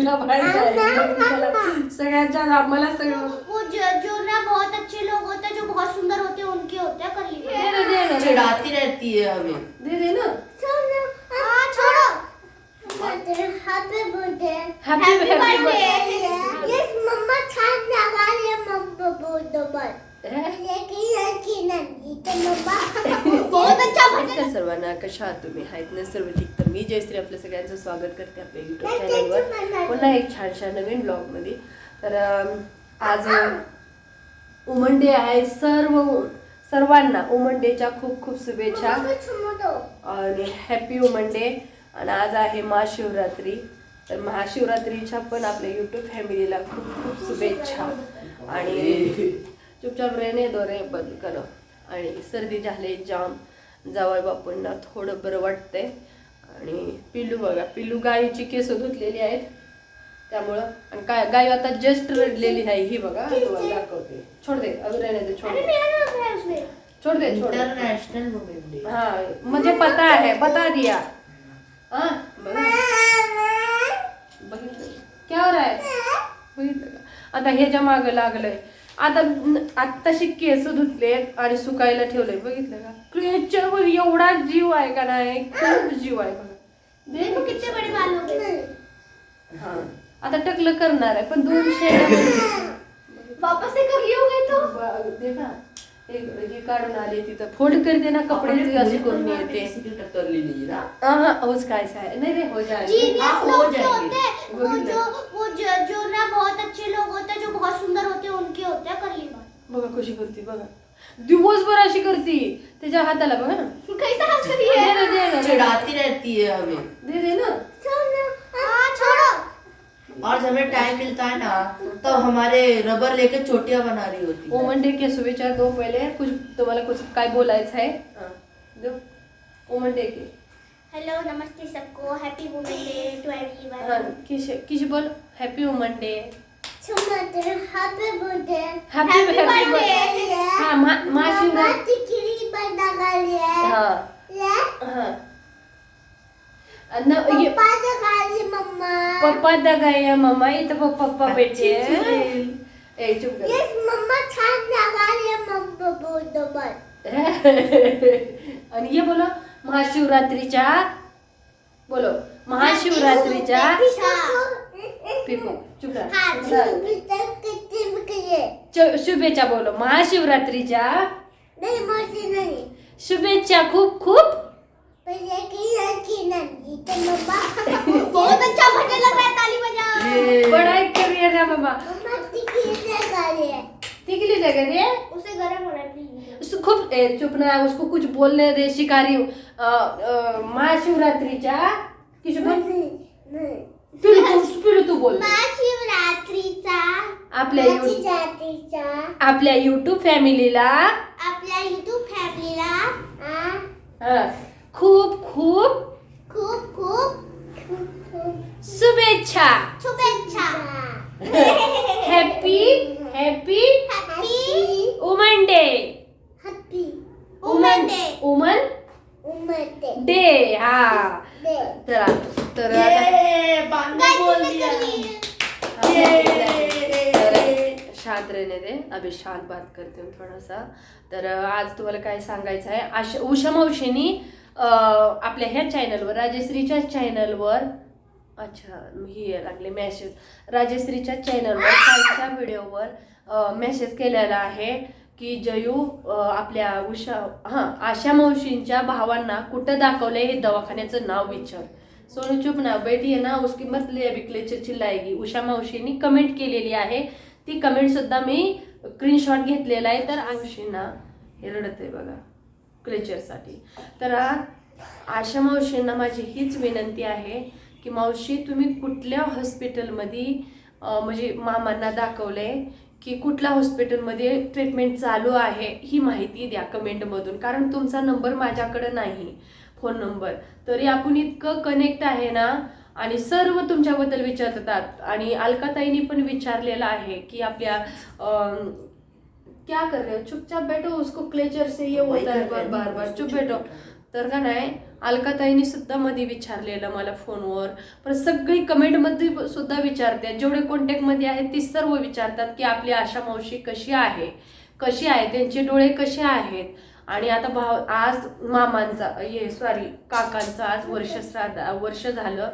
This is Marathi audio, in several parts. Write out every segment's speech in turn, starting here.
तिला. मला सगळ्यांच्या आम्हाला सगळं वो जो जो ना बहुत अच्छे लोग होते हैं जो बहुत सुंदर होते हैं उनके होते हैं कर ली दे दे दे ना. चिढ़ाती रहती है हमें दे दे ना हाँ छोड़ो Happy birthday. Happy Happy happy birthday. Yes, Mama छान लागले मम्मा बरोबर. birthday. लेकिन लेकिन नाही तर मम्मा बहुत अच्छा नमस्कार सर्वांना कशा आहात तुम्ही? आहेत ना सर्व ठीक. तर मी जयश्री आपलं सगळ्यांचं स्वागत करते आपल्या युट्यूब चॅनलवर पुन्हा एक छानशा नवीन ब्लॉगमध्ये तर आज उमन डे आहे. सर्व सर्वांना उमन डेच्या खूप खूप शुभेच्छा. आणि हॅपी उमन डे. आणि आज आहे महाशिवरात्री. तर महाशिवरात्रीच्या पण आपल्या यूट्यूब फॅमिलीला खूप खूप शुभेच्छा. आणि चुपचाप रेने दोरे बंद करो. आणि सर्दी झाले जाम. जावई बापूंना थोडं बरं वाटतंय. आणि पिल्लू बघा पिल्लू गायीची केस धुतलेली आहेत. त्यामुळं आणि काय गाय आता जस्ट रडलेली आहे ही बघा तुम्हाला दाखवते. छोड दे अजून दे छोड दे. है छोड़ दे छोड़ दे. हाँ मुझे पता है बता दिया. हाँ बघा. बघितलं क्या हो रहा है बघितलं का? आता ह्याच्या मागं लागलंय आता आत्ताशी केस धुतलेत आणि सुकायला ठेवलंय. बघितलं का? क्रिएचरवर एवढा जीव आहे का नाही? खूप जीव आहे बघा. देखो कितने बड़े बाल हो हा. आता टकलं करणार आहे पण दोन शेड वापस से कर हे काढून आले तिथं. फोल्ड करते ना कपडे असे करून येते हाँ होच काय नहीं रे हो जाएगा हाँ, हो जाएंगे। हैं वो वही जो वो जो जो ना बहुत अच्छे लोग होते जो बहुत सुंदर होते उनके होते हैं कर ली बात बघा कशी करते बघा. दिवसभर अशी करती. त्याच्या हाताला बघा ना. कैसा हाथ करी दे है? दे ना चिढ़ाती रहती है हमें. दे दे ना. हाँ छोड़ो. और जब हमें टाइम मिलता है ना तब हमारे रबर लेके चोटियाँ बना रही होती है। ओमन डे के शुभेच्छा दो पहले कुछ तुम्हाला कुछ काय बोलायचं आहे हाँ, दो ओमन डे के। हेलो नमस्ते सबको। हैप्पी वुमेन डे टू हाँ एवरीवन किश किश बोल। हॅपी वुमन डे Happy पप्पा जगाली मम्मा. पप्पा दगाय मम्मा इथं प- पप्पा भेटते ए चुप कर Yes, मम्मा छान लागली मम्मा बरोबर. आणि ये बोलो महाशिवरात्रीच्या बोलो महाशिवरात्रीच्या पिको चुप हा, राहा. बिस्तर किती बिकले. च- शुभेच्छा बोलो महाशिवरात्रीच्या नाही मोठी नाही. शुभेच्छा खूप खूप पहिले की लड़की नाही तर मम्मा बहुत अच्छा भजन लग रहा है ताली बजाओ बडाई करूया ना बाबा मम्मा तिकडी जगाली आहे. किती जगह रे उसे गर्म हो है please. उसको खूप चुप ना उसको कुछ बोलने दे शिकारी महाशिवरात्रीच्या. पिलू तू बोल। महाशिवरात्रीचा। आपल्या आपल्या युट्यूब फॅमिलीला आपल्या युट्यूब फॅमिलीला हा, खूप खूप। खूप खूप। शुभेच्छा। शुभेच्छा। Happy happy happy woman day happy woman day woman उमरते day हा। चला तर शांत रहने दे अभी शांत बात करते हूँ थोड़ा सा तर आज तुम्हाला काय सांगायचं आहे? आश उषा मावशीनी आपल्या ह्या चॅनलवर राजश्रीच्या चॅनलवर अच्छा ही लागले मेसेज राजश्रीच्या चॅनलवर कालच्या व्हिडिओवर मेसेज केलेला आहे की जयू आपल्या उषा हां आशा मावशींच्या भावांना कुठं दाखवलंय हे दवाखान्याचं नाव विचार. सोनू चुप ना बैठी आहे ना उसकी मत ले चिल्लायगी उषा मावशींनी कमेंट केलेली आहे. ती कमेंटसुद्धा मी स्क्रीनशॉट घेतलेला आहे तर मावशींना हे रडत आहे बघा. क्लेचरसाठी. तर आशा मावशींना माझी हीच विनंती आहे की मावशी तुम्ही कुठल्या हॉस्पिटलमध्ये म्हणजे मामांना दाखवलं आहे की कुठल्या हॉस्पिटलमध्ये ट्रीटमेंट चालू आहे ही माहिती द्या कमेंटमधून. कारण तुमचा नंबर माझ्याकडं नाही फोन नंबर. तरी आपण इतकं कनेक्ट आहे ना आणि सर्व तुमच्याबद्दल विचारतात. आणि अलकाताईंनी पण विचारलेलं आहे की आपल्या क्या कर रहे हो? चुपचाप बैठो उसको क्लेचर से ये होता है बार हैं बार बार चुप बैठो। तर का नाही अलकाताईंनी सुद्धा मध्ये विचारलेलं मला फोनवर. पण सगळी कमेंटमध्ये सुद्धा विचारतात जेवढे कॉन्टॅक्टमध्ये आहेत ती सर्व विचारतात की आपली आशा मावशी कशी आहे? कशी आहे? त्यांचे डोळे कसे आहेत? आणि आता भाव आज मामांचा ये सॉरी काकांचा आज वर्ष श्राद्ध वर्ष झालं.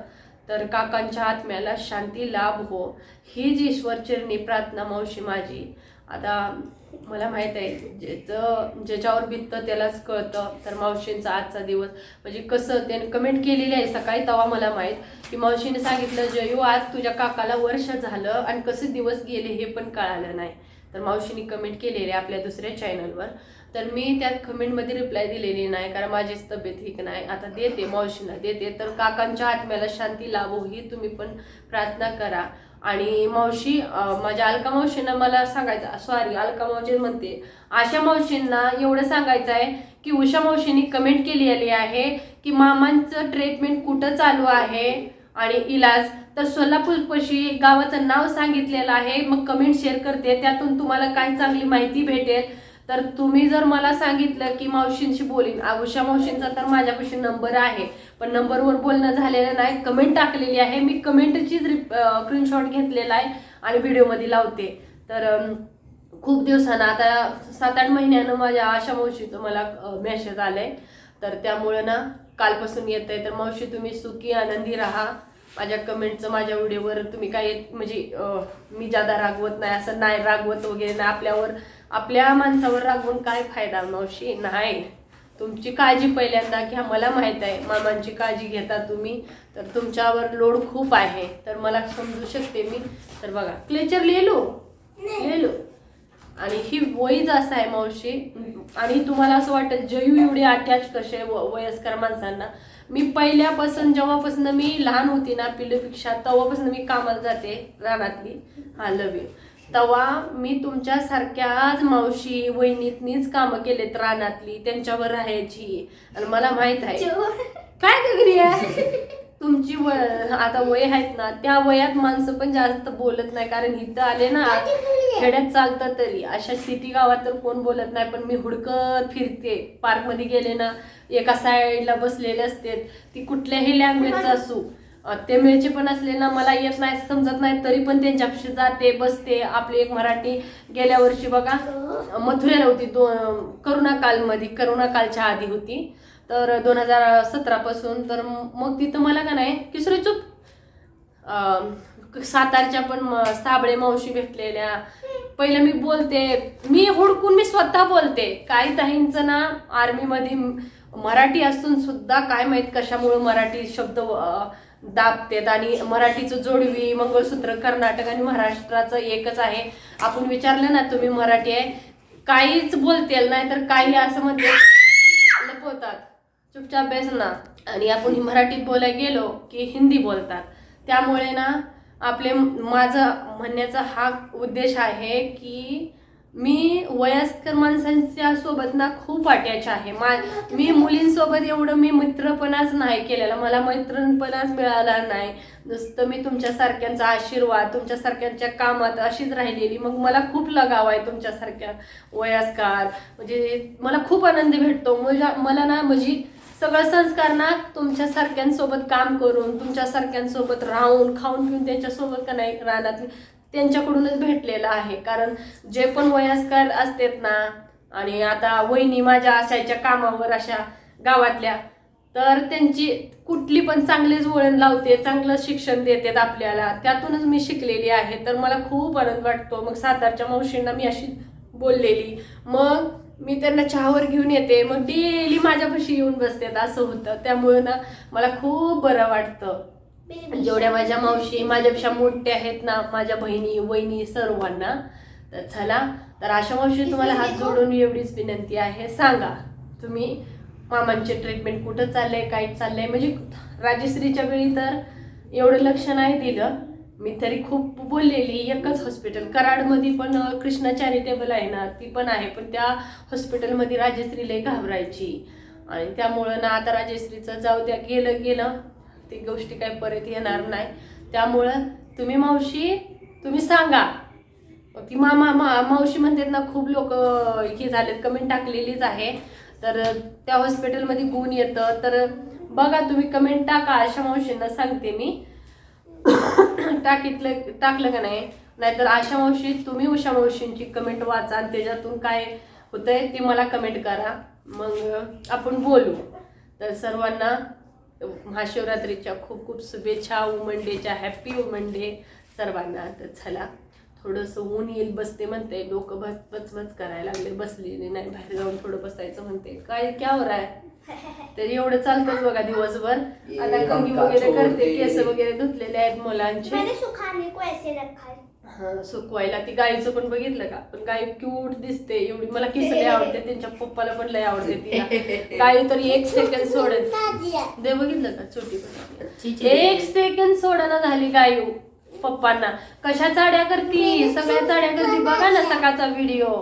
तर काकांच्या आत्म्याला शांती लाभ हो. ही जी ईश्वरचरणी प्रार्थना मावशी माझी. आता मला माहीत आहे ज्याचं ज्याच्यावर बिततं त्यालाच कळतं. तर मावशींचा आजचा दिवस म्हणजे कसं त्याने कमेंट केलेली आहे सकाळी तवा मला माहीत की मावशीने सांगितलं जयू आज तुझ्या काकाला वर्ष झालं आणि कसे दिवस गेले हे पण कळालं नाही. तर मावशीने कमेंट केलेली आहे आपल्या दुसऱ्या चॅनलवर तर मी त्या कमेंटमध्ये रिप्लाय दिलेली नाही कारण माझीच तब्येत ठीक नाही. आता देते मावशीला देते. तर काकांच्या आत्म्याला शांती लावू ही तुम्ही पण प्रार्थना करा. आणि मावशी माझ्या अलका मावशींना मला सांगायचं सॉरी अलका मावशी म्हणते आशा मावशींना एवढं सांगायचं आहे की उषा मावशींनी कमेंट केलेली आहे की मामांचं ट्रीटमेंट कुठं चालू आहे आणि इलाज. तर सोलापूरपाशी गावाचं नाव सांगितलेलं आहे मग कमेंट शेअर करते त्यातून तुम्हाला काय चांगली माहिती भेटेल. तर तुम्ही जर मला सांगितलं की मावशींशी बोलीन आगुषा मावशींचा तर माझ्यापाशी नंबर आहे पण नंबरवर बोलणं झालेलं नाही कमेंट टाकलेली आहे. मी कमेंटचीच स्क्रीनशॉट घेतलेला आहे आणि व्हिडिओमध्ये लावते. तर खूप दिवसानं आता सात आठ महिन्यानं माझ्या आशा मावशीचं मला मेसेज आलं आहे तर त्यामुळं ना कालपासून येत आहे तर मावशी तुम्ही सुखी आनंदी राहा. माझ्या कमेंटचं माझ्या व्हिडिओवर तुम्ही काय म्हणजे मी जादा रागवत नाही असं नाही रागवत वगैरे नाही आपल्यावर आपल्या माणसावर रागवून काय फायदा मावशी? नाही. तुमची काळजी पहिल्यांदा घ्या मला माहीत आहे मामांची काळजी घेता तुम्ही तर तुमच्यावर लोड खूप आहे. तर मला समजू शकते मी. तर बघा क्लेचर लिहिलो? लिहिलो? आणि ही वयच असं आहे मावशी. आणि तुम्हाला असं वाटेल जयू एवढे अटॅच कसे व- वयस्कर माणसांना. मी पहिल्यापासून जेव्हापासून मी लहान होती ना पिल्लूपेक्षा तेव्हापासून मी कामाला जाते रानातली. हा लव यू तेव्हा मी तुमच्यासारख्याच मावशी वहिनीतनीच कामं केलेत रानातली त्यांच्यावर राहायची. आणि मला माहीत आहे. काय गगरी आहे? तुमची वय आता वय आहेत ना त्या वयात माणसं पण जास्त बोलत नाही कारण इथं आले ना खेड्यात चालतं तरी. अशा सिटी गावात तर कोण बोलत नाही पण मी हुडकत फिरते. पार्कमध्ये गेले ना एका साईडला बसलेले असते. ती कुठल्याही लँग्वेजचं असू अं, ते मिळचे पण असले ना मला येत नाही समजत नाही तरी पण त्यांच्यापाशी जाते बसते. आपली एक मराठी गेल्या वर्षी बघा मथुरेला होती दोन करोना कालमध्ये करोना कालच्या आधी होती. तर दोन हजार सतरापासून तर मग तिथं मला का नाही किसरी चूप. सातारच्या पण साबळे मावशी भेटलेल्या. पहिलं मी बोलते मी हुडकून मी स्वतः बोलते. काही ताईंचं ना आर्मीमध्ये मराठी असून सुद्धा काय माहीत कशामुळे मराठी शब्द दाबतेत. आणि मराठीचं जोडवी मंगळसूत्र कर्नाटक आणि महाराष्ट्राचं एकच आहे. आपण विचारलं ना तुम्ही मराठी आहे. काहीच बोलतेल नाही तर काही असं म्हणते लपवतात. चुपचाप बेस ना. आणि आपण मराठीत बोलायला गेलो की हिंदी बोलतात. त्यामुळे ना आपले माझं म्हणण्याचा हा उद्देश आहे की मी वयस्कर माणसांच्या सोबत ना खूप अटॅच आहे. मा मी मुलींसोबत एवढं मी मित्रपणाच नाही केलेला. मला मैत्रणपणाच मिळाला नाही. नुसतं मी तुमच्यासारख्यांचा आशीर्वाद तुमच्यासारख्यांच्या कामात अशीच राहिलेली. मग मला खूप लगाव आहे तुमच्यासारख्या वयस्कार. म्हणजे मला खूप आनंद भेटतो. माझ्या मला ना म्हणजे सगळं संस्कार ना तुमच्यासारख्यांसोबत काम करून तुमच्यासारख्यांसोबत राहून खाऊन पिऊन त्यांच्यासोबत का नाही त्यांच्याकडूनच भेटलेलं आहे. कारण जे पण वयस्कर असतात ना आणि आता वहिनी माझ्या असायच्या कामावर अशा गावातल्या तर त्यांची कुठली पण चांगलेच वळण लावते चांगलं शिक्षण देतात आपल्याला त्यातूनच मी शिकलेली आहे. तर मला खूप आनंद वाटतो. मग सातारच्या मावशींना मी अशी बोललेली. मग मी त्यांना चहावर घेऊन येते. मग डेली माझ्यापाशी येऊन बसतात असं होतं. त्यामुळे ना मला खूप बरं वाटतं. जेवढ्या माझ्या मावशी माझ्यापेक्षा मोठ्या आहेत ना माझ्या बहिणी वहिनी सर्वांना तर चला तर अशा मावशी तुम्हाला हात जोडून एवढीच विनंती आहे. सांगा तुम्ही मामांचे ट्रीटमेंट कुठं चाललंय काय चाललंय? म्हणजे राजश्रीच्या वेळी तर एवढं लक्ष नाही दिलं. मी तरी खूप बोललेली एकच हॉस्पिटल कराडमध्ये पण कृष्णा चॅरिटेबल आहे ना ती पण आहे पण त्या हॉस्पिटलमध्ये राजश्रीलाही घाबरायची. आणि त्यामुळं ना आता राजश्रीचं जाऊ द्या गेलं गेलं ती गोष्टी काही परत येणार नाही. त्यामुळं तुम्ही मावशी तुम्ही सांगा. ती मामा मा मावशी म्हणतात ना खूप लोक हे झालेत कमेंट टाकलेलीच आहे. तर त्या हॉस्पिटलमध्ये गुण येतं. तर बघा तुम्ही कमेंट टाका अशा मावशींना सांगते मी. टाकीतलं टाकलं का नाही? नाहीतर आशा मावशी तुम्ही उषा मावशींची कमेंट वाचा आणि त्याच्यातून काय होतंय ते मला कमेंट करा. मग आपण बोलू. तर सर्वांना महाशिवरात्रीच्या खूप खूप शुभेच्छा वुमन डेच्या हॅपी वुमन डे सर्वांना. तर चला थोडंसं ऊन येईल बसते म्हणते. डोकं बस बचबच करायला लागले. बसलेली नाही बाहेर जाऊन थोडं बसायचं म्हणते. काय क्या हो रहा आहे तर एवढं चालतंच बघा दिवसभर. आता कंगी पंखा वगैरे करते. केस वगैरे धुतलेले आहेत मुलांचे. मैंने सुखाने को ऐसे रखा है हा सुकवायला ती गाईचं पण बघितलं का? पण गाय क्यूट दिसते एवढी मला केस लय आवडते त्यांच्या पप्पाला पण लय आवडते तिला. गाय तर एक सेकंड सोडत. दे बघितलं का? छोटी पण. एक. सेकंड सोडना झाली गाय पप्पांना. कशा चाड्या करती? सगळ्या चाड्या करती. बघा ना सकाळचा व्हिडिओ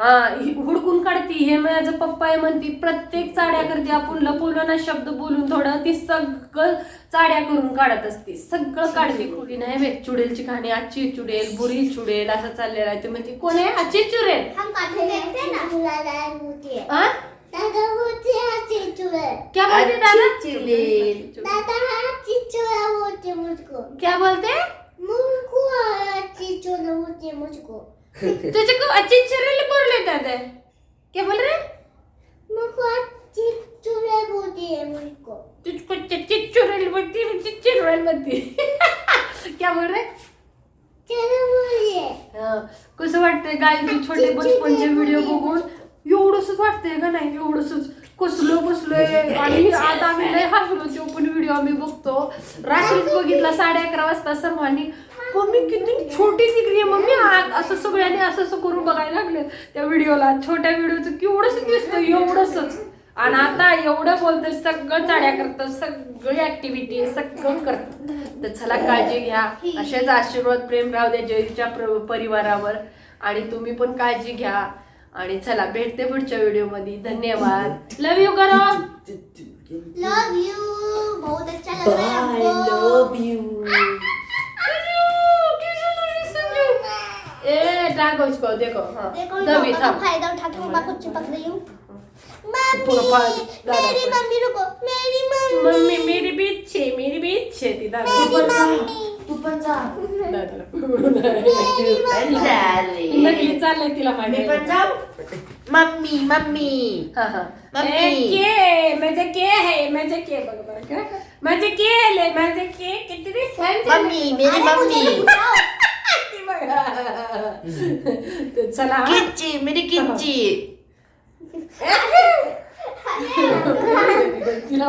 हुडकून काढती हे माझं पप्पा आहे म्हणती. प्रत्येक चाड्या करते आपण लपवलं ना शब्द बोलून थोडं ती सगळं चाड्या करून काढत असते. सगळं काढते खोली नाही बे चुडेलची कहाणी आजची चुडेल बुरी चुडेल असं चाललेलं आहे. तुम्ही ती कोण आहे? आजची चुडेल? हम कार्टून देखते हैं ना. आ? दादा होते हाथी चुरे क्या बोलते दादा? क्या बोलते? मुझको. तुझे को अच्छी चुड़ैल बोल रहे दादा. क्या बोल रहे मुझको हाथी चुरा होते है मुझको तुझको चच्ची चुड़ैल बोलती मुझे चुड़ैल बोलती क्या बोल रहे हा, कसं वाटतंय गायचे छोटे बचपनचे व्हिडिओ बघून? एवढंच वाटतंय का नाही? एवढंच कसलो बसलोय. आणि आता आम्ही लय हसलो तो पण व्हिडिओ आम्ही बघतो. रात्रीच बघितला साडे अकरा वाजता सर्वांनी. मम्मी किती छोटी दिसली मम्मी. असं सगळ्यांनी असं असं करून बघायला लागले त्या व्हिडिओला. छोट्या व्हिडिओचं केवढंच दिसतं एवढंच आणि आता एवढं बोलतोय सगळं चाड्या करतं सगळी ऍक्टिव्हिटी सगळं करतं. तर चला काळजी घ्या. असेच आशीर्वाद प्रेम राहू द्या जयच्या प्र- परिवारावर. आणि तुम्ही पण काळजी घ्या. आणि चला भेटते पुढच्या व्हिडिओमध्ये धन्यवाद लव यू करो लव यू बहुत अच्छा लग रहा है टाको इसको देखो हाँ. देखो मैं दबी मम्मा का फायदा उठा के मम्मा को चिपक रही हूँ. मम्मी मेरी। मम्मी रुको. मेरी मम्मी मम्मी. मेरी बीच्छे मेरी बीच्छे ती. दादा तू पण जा. नकली चाललंय तिला मी मागे पण जाऊ. Mummy mummy. हा हा. मम्मी. के माझे के आहे माझे के. बघ बरं का माझे के आले माझे के. किती. मम्मी मेरी मम्मी. बघा. तर चला. हा. किच्ची मेरी किच्ची तिला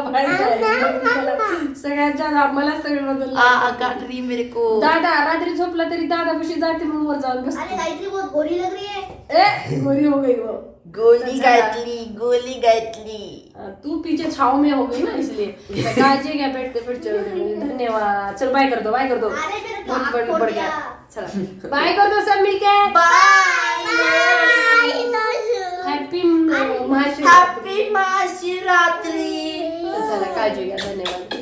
सगळ्यांच्या मला सगळं आ बदल आ काट रही मेरे को. दादा रात्री झोपला तरी दादा कशी जाते म्हणून वर जाऊन अरे गायत्री बहुत गोरी लग रही है. ए गोरी हो गई वो. गोली. घातली गोली हाँ, तू पीछे छाव में हो गई ना इसलिए. काळजी घ्या भेटते पुढच्या व्हिडिओ धन्यवाद. चल बाय कर दो बाय कर दो अरे बहुत बड़ चला. बाय करतो सर मिळते हॅपी रात्री चला काळजी घ्या धन्यवाद.